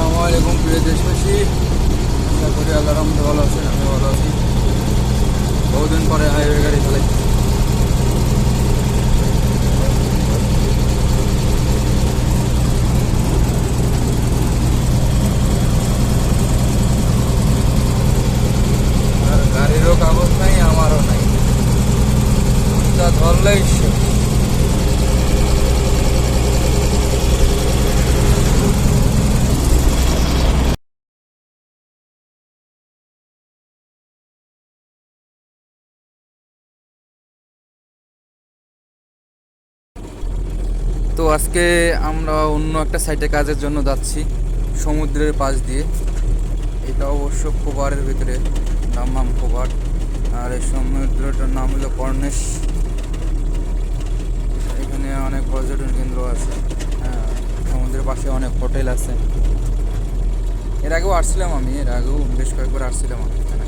আসসালামু আলাইকুম, প্রিয় দেশবাসী। আশা করি আল্লাহ রহমতে ভালো আছেন আমি ভালো আছি। বহুদিন পরে হাইওয়ে গাড়ি চালাই। আর গাড়িরও কাগজ নাই, আমারও নাই। ধরলেই আজকে আমরা অন্য একটা সাইটে কাজের জন্য যাচ্ছি, সমুদ্রের পাশ দিয়ে। এটা অবশ্য কোবারের ভিতরে, দাম্মাম কোবার। আর এই সমুদ্রটার নাম হলো কর্নেশ এখানে অনেক পর্যটন কেন্দ্র আছে। হ্যাঁ সমুদ্রের পাশে অনেক হোটেল আছে। এর আগেও আসছিলাম আমি, এর আগেও বেশ কয়েকবার আসছিলাম আমি এখানে।